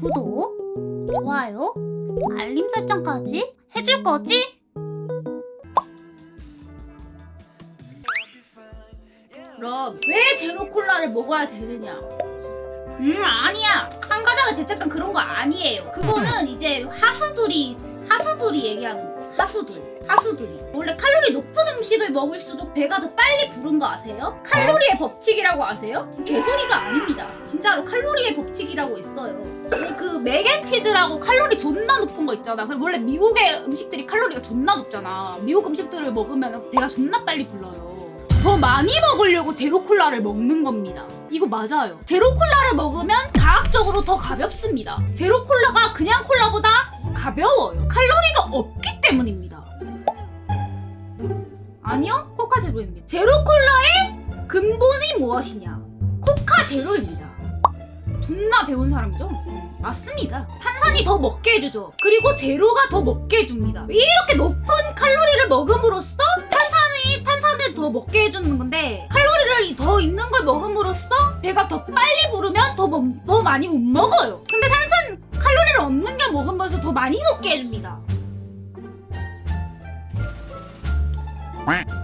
구독, 좋아요, 알림 설정까지 해줄 거지? 그럼 왜 제로 콜라를 먹어야 되느냐? 음 아니야 한 가닥을 죄책감 그런 거 아니에요. 그거는 이제 하수들이 하수들이 얘기하는 거. 하수들 하수들이 원래 칼로리 높은 음식을 먹을수록 배가 더 빨리 부른 거 아세요? 칼로리의 법칙이라고 아세요? 개소리가 아닙니다. 진짜로 칼로리의 법칙이라고 있어요. 그 맥앤치즈라고 칼로리 존나 높은 거 있잖아. 그 원래 미국의 음식들이 칼로리가 존나 높잖아. 미국 음식들을 먹으면 배가 존나 빨리 불러요. 더 많이 먹으려고 제로 콜라를 먹는 겁니다. 이거 맞아요. 제로 콜라를 먹으면 가학적으로 더 가볍습니다. 제로 콜라가 그냥 아니요, 코카 제로입니다. 제로 콜라의 근본이 무엇이냐? 코카 제로입니다. 존나 배운 사람이죠? 맞습니다. 탄산이 더 먹게 해주죠. 그리고 제로가 더 먹게 해줍니다. 이렇게 높은 칼로리를 먹음으로써 탄산이 탄산을 더 먹게 해주는 건데 칼로리를 더 있는 걸 먹음으로써 배가 더 빨리 부르면 더, 먹- 더 많이 못 먹어요. 근데 탄산 칼로리를 없는 게 먹으면서 더 많이 먹게 해줍니다. Quack.